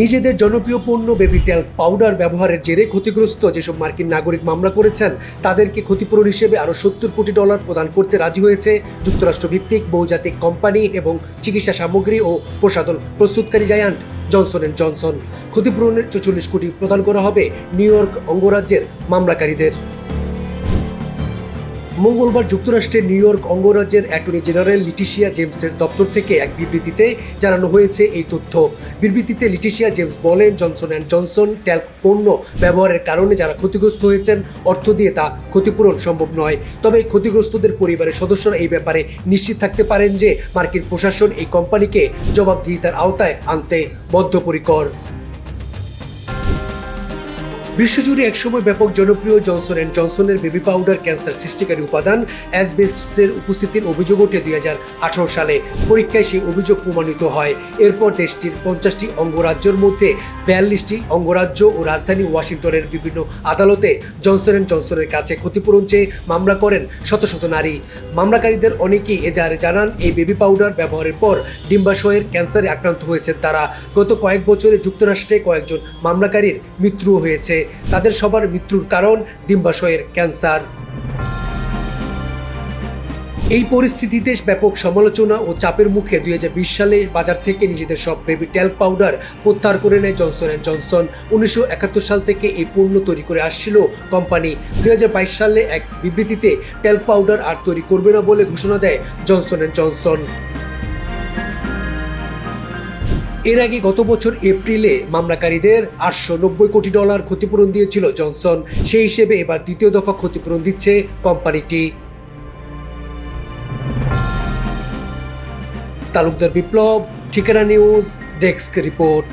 নিজেদের জনপ্রিয় পণ্য বেবি ট্যাল্ক পাউডার ব্যবহারের জেরে ক্ষতিগ্রস্ত যেসব মার্কিন নাগরিক মামলা করেছেন, তাদেরকে ক্ষতিপূরণ হিসেবে আরও সত্তর কোটি ডলার প্রদান করতে রাজি হয়েছে যুক্তরাষ্ট্র ভিত্তিক বহুজাতিক কোম্পানি এবং চিকিৎসা সামগ্রী ও প্রসাধন প্রস্তুতকারী জায়ান্ট জনসন অ্যান্ড জনসন। ক্ষতিপূরণের চল্লিশ কোটি প্রদান করা হবে নিউ ইয়র্ক অঙ্গরাজ্যের মামলাকারীদের। মঙ্গলবার যুক্তরাষ্ট্রের নিউ ইয়র্ক অঙ্গরাজ্যের অ্যাটর্নি জেনারেল লিটিশিয়া জেমসের দপ্তর থেকে এক বিবৃতিতে জানানো হয়েছে এই তথ্য। বিবৃতিতে লিটিশিয়া জেমস বলেন, জনসন অ্যান্ড জনসন ট্যাল্ক পণ্য ব্যবহারের কারণে যারা ক্ষতিগ্রস্ত হয়েছেন, অর্থ দিয়ে তা ক্ষতিপূরণ সম্ভব নয়। তবে ক্ষতিগ্রস্তদের পরিবারের সদস্যরা এই ব্যাপারে নিশ্চিত থাকতে পারেন যে, মার্কিন প্রশাসন এই কোম্পানিকে জবাবদিহিতার আওতায় আনতে বদ্ধপরিকর। বিশ্বজুড়ে একসময় ব্যাপক জনপ্রিয় জনসন অ্যান্ড জনসনের বেবি পাউডার ক্যান্সার সৃষ্টিকারী উপাদান অ্যাসবেস্টসের উপস্থিতির অভিযোগ ওঠে দুই হাজার আঠারো সালে। পরীক্ষায় সেই অভিযোগ প্রমাণিত হয়। এরপর দেশটির পঞ্চাশটি অঙ্গরাজ্যের মধ্যে বিয়াল্লিশটি অঙ্গরাজ্য ও রাজধানী ওয়াশিংটনের বিভিন্ন আদালতে জনসন অ্যান্ড জনসনের কাছে ক্ষতিপূরণ চেয়ে মামলা করেন শত শত নারী। মামলাকারীদের অনেকেই এজাহারে জানান, এই বেবি পাউডার ব্যবহারের পর ডিম্বাশয়ের ক্যান্সারে আক্রান্ত হয়েছেন তারা। গত কয়েক বছরে যুক্তরাষ্ট্রে কয়েকজন মামলাকারীর মৃত্যুও হয়েছে। তাদের সবার মৃত্যুর কারণ ডিম্বাশয়ের ক্যান্সার। এই পরিস্থিতিতে ব্যাপক সমালোচনা ও চাপের মুখে দুই হাজার বিশ সালে বাজার থেকে নিজেদের সব বেবি ট্যাল্ক পাউডার প্রত্যাহার করে নেয় জনসন অ্যান্ড জনসন। উনিশশো একাত্তর সাল থেকে এই পণ্য তৈরি করে আসছিল কোম্পানি। দুই হাজার বাইশ সালে এক বিবৃতিতে ট্যাল্ক পাউডার আর তৈরি করবে না বলে ঘোষণা দেয় জনসন অ্যান্ড জনসন। এর আগে গত বছর এপ্রিলে মামলাকারীদের আটশো নব্বই কোটি ডলার ক্ষতিপূরণ দিয়েছিল জনসন। সেই হিসেবে এবার দ্বিতীয় দফা ক্ষতিপূরণ দিচ্ছে কোম্পানিটি। তালুকদার বিপ্লব, ঠিকানা নিউজ, ডেস্ক রিপোর্ট।